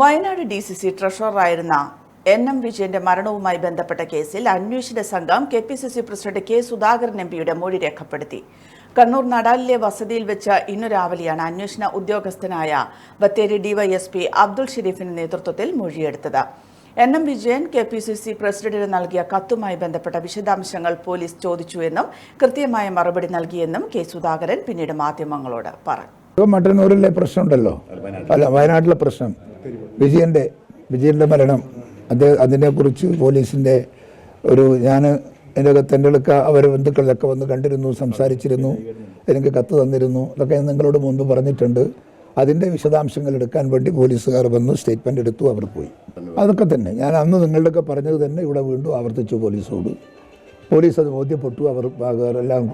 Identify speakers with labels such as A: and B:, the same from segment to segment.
A: Wayanad D C C ട്രഷററായിരുന്ന N M വിജയന്റെ മരണവുമായി ബന്ധപ്പെട്ട കേസിൽ അന്വേഷണ സംഘം K P C C president K Sudhakaran M പിയുടെ മൊഴി രേഖപ്പെടുത്തി. കണ്ണൂർ നടാലിലെ വസതിയിൽ വെച്ച് ഇന്നു രാവിലെയാണ് അന്വേഷണ ഉദ്യോഗസ്ഥനായ ബത്തേരി ഡിവൈഎസ്പി അബ്ദുൾ ഷെരീഫിന്റെ നേതൃത്വത്തിൽ മൊഴിയെടുത്തത്. N M Vijayan K P C C പ്രസിഡന്റിന് നൽകിയ കത്തുമായി ബന്ധപ്പെട്ട വിശദാംശങ്ങൾ പോലീസ് ചോദിച്ചുവെന്നും കൃത്യമായ മറുപടി നൽകിയെന്നും കെ സുധാകരൻ പിന്നീട് മാധ്യമങ്ങളോട് പറഞ്ഞു.
B: മട്ടന്നൂരിലെ പ്രശ്നമുണ്ടല്ലോ? അല്ല വയനാട്ടിലെ പ്രശ്നം. വിജയന്റെ വിജയന്റെ മരണം. അദ്ദേഹം അതിനെക്കുറിച്ച് പോലീസിന്റെ ഒരു ഞാൻ എന്റെ തന്റെ എടുക്ക അവർ ബന്ധുക്കളിലൊക്കെ വന്ന് കണ്ടിരുന്നു സംസാരിച്ചിരുന്നു എനിക്ക് കത്ത് തന്നിരുന്നു. അതൊക്കെ ഞാൻ നിങ്ങളോട് മുൻപ് പറഞ്ഞിട്ടുണ്ട്. അതിന്റെ വിശദാംശങ്ങൾ എടുക്കാൻ വേണ്ടി പോലീസുകാർ വന്നു സ്റ്റേറ്റ്മെന്റ് എടുത്തു അവർ പോയി. അതൊക്കെ തന്നെ. ഞാൻ അന്ന് നിങ്ങളുടെയൊക്കെ പറഞ്ഞത് തന്നെ ഇവിടെ വീണ്ടും ആവർത്തിച്ചു പോലീസോട്. പോലീസ് അത് ബോധ്യപ്പെട്ടു അവർ എല്ലാം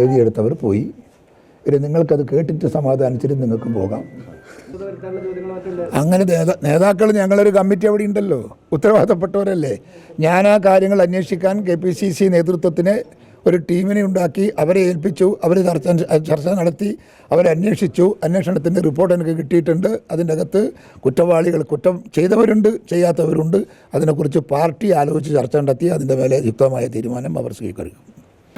B: എഴുതിയെടുത്തവർ പോയി. ഇനി നിങ്ങൾക്കത് കേട്ടിട്ട് സമാധാനത്തിൽ നിങ്ങൾക്ക് പോകാം. അങ്ങനെ നേതാ നേതാക്കൾ ഞങ്ങളൊരു കമ്മിറ്റി അവിടെ ഉണ്ടല്ലോ. ഉത്തരവാദപ്പെട്ടവരല്ലേ ഞാൻ ആ കാര്യങ്ങൾ അന്വേഷിക്കാൻ കെ പി സി സി നേതൃത്വത്തിന് ഒരു ടീമിനെ ഉണ്ടാക്കി അവരെ ഏൽപ്പിച്ചു അവർ ചർച്ച ചർച്ച നടത്തി അവരന്വേഷിച്ചു അന്വേഷണത്തിന്റെ റിപ്പോർട്ട് എനിക്ക് കിട്ടിയിട്ടുണ്ട്. അതിന്റെ അകത്ത് കുറ്റവാളികൾ കുറ്റം ചെയ്തവരുണ്ട് ചെയ്യാത്തവരുണ്ട്. അതിനെക്കുറിച്ച് പാർട്ടി ആലോചിച്ച് ചർച്ച നടത്തി അതിന്റെ മേലെ യുക്തമായ തീരുമാനം അവർ സ്വീകരിക്കും.